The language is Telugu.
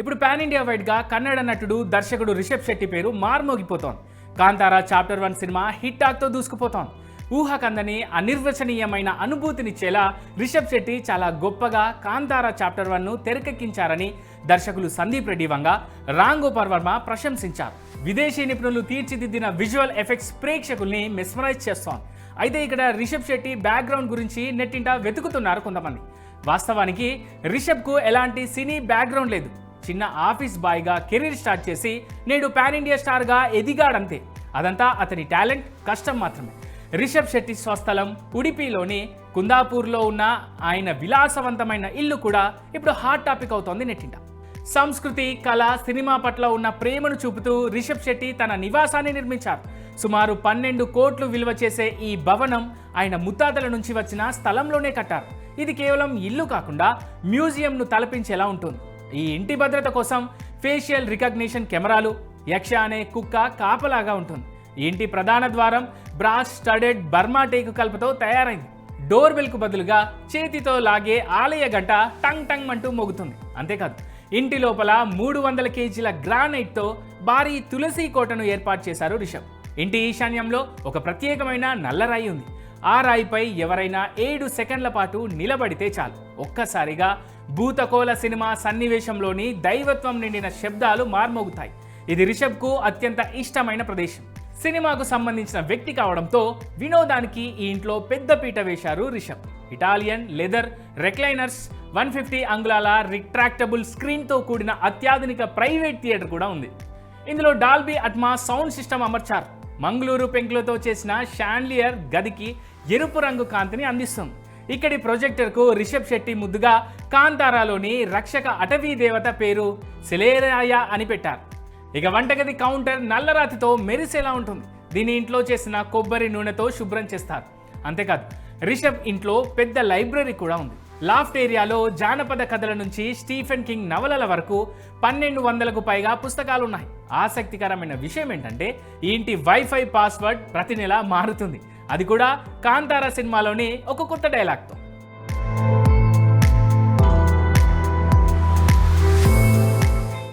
ఇప్పుడు పాన్ ఇండియా వైడ్గా కన్నడ నటుడు దర్శకుడు రిషబ్ శెట్టి పేరు మార్మోగిపోతోంది. Kantara chapter one cinema hit టాక్తో దూసుకుపోతోంది. ఊహకందని అనిర్వచనీయమైన అనుభూతినిచ్చేలా రిషబ్ శెట్టి చాలా గొప్పగా కాంతారా చాప్టర్ వన్ను తెరకెక్కించారని దర్శకులు సందీప్ రెడ్డి వంగ రామ్ గోపాల్ వర్మ ప్రశంసించారు. విదేశీ నిపుణులు తీర్చిదిద్దిన విజువల్ ఎఫెక్ట్స్ ప్రేక్షకుల్ని మెస్మరైజ్ చేస్తోంది. అయితే ఇక్కడ రిషబ్ శెట్టి బ్యాక్గ్రౌండ్ గురించి నెట్టింట వెతుకుతున్నారు కొంతమంది. వాస్తవానికి రిషబ్కు ఎలాంటి సినీ బ్యాక్గ్రౌండ్ లేదు. చిన్న ఆఫీస్ బాయ్గా కెరీర్ స్టార్ట్ చేసి నేడు పాన్ ఇండియా స్టార్గా ఎదిగాడంతే. అదంతా అతని టాలెంట్ కష్టం మాత్రమే. రిషబ్ శెట్టి స్వస్థలం ఉడిపిలోని కుందాపూర్లో ఉన్న ఆయన విలాసవంతమైన ఇల్లు కూడా ఇప్పుడు హాట్ టాపిక్ అవుతోంది నెట్టింట. సంస్కృతి కళ సినిమా పట్ల ఉన్న ప్రేమను చూపుతూ రిషబ్ శెట్టి తన నివాసాన్ని నిర్మించారు. సుమారు పన్నెండు కోట్లు విలువ చేసే ఈ భవనం ఆయన ముత్తాతల నుంచి వచ్చిన స్థలంలోనే కట్టారు. ఇది కేవలం ఇల్లు కాకుండా మ్యూజియంను తలపించేలా ఉంటుంది. ఈ ఇంటి భద్రత కోసం ఫేషియల్ రికగ్నిషన్ కెమెరాలు యక్ష అనే కుక్క కాపలాగా ఉంటుంది. ఈ ఇంటి ప్రధాన ద్వారం బ్రాస్ స్టడెడ్ బర్మా టేకు కలపతో తయారైంది. డోర్ బెల్కు బదులుగా చేతితో లాగే ఆలయ గంట టంగ్ టంగ్ అంటూ మోగుతుంది. అంతేకాదు ఇంటి లోపల మూడు వందల కేజీల గ్రానైట్తో భారీ తులసి కోటను ఏర్పాటు చేశారు రిషబ్. ఇంటి ఈశాన్యంలో ఒక ప్రత్యేకమైన నల్లరాయి ఉంది. ఆ రాయిపై ఎవరైనా ఏడు సెకండ్ల పాటు నిలబడితే చాలు. ఒక్కసారిగా భూతకోల సినిమా సన్నివేశంలోని దైవత్వం నిండిన శబ్దాలు మార్మోగుతాయి. ఇది రిషబ్కు అత్యంత ఇష్టమైన ప్రదేశం. సినిమాకు సంబంధించిన వ్యక్తి కావడంతో వినోదానికి ఈ ఇంట్లో పెద్ద పీట వేశారు Rishab. Italian leather recliners one fifty అంగుళాల రిట్రాక్టబుల్ స్క్రీన్తో కూడిన అత్యాధునిక ప్రైవేట్ థియేటర్ కూడా ఉంది. ఇందులో డాల్బీ అట్మా సౌండ్ సిస్టమ్ అమర్చారు. మంగళూరు పెంకులతో చేసిన షాన్లియర్ గదికి ఎరుపు రంగు కాంతిని అందిస్తుంది ఇక్కడి ప్రొజెక్టర్కు రిషబ్ శెట్టి ముద్దుగా కాంతారాలోని రక్షక అటవీ దేవత పేరు సెలేరాయ అని పెట్టారు. ఇక వంటగది కౌంటర్ నల్లరాతితో మెరిసేలా ఉంటుంది. దీని ఇంట్లో చేసిన కొబ్బరి నూనెతో శుభ్రం చేస్తారు. అంతేకాదు రిషబ్ ఇంట్లో పెద్ద లైబ్రరీ కూడా ఉంది. లాఫ్ట్ ఏరియాలో జానపద కథల నుంచి స్టీఫెన్ కింగ్ నవలల వరకు పన్నెండు వందలకు పైగా పుస్తకాలు ఉన్నాయి ఆసక్తికరమైన విషయం ఏంటంటే ఈ ఇంటి వైఫై పాస్వర్డ్ ప్రతి నెల మారుతుంది. అది కూడా కాంతారా సినిమాలోని ఒక కొత్త డైలాగ్తో.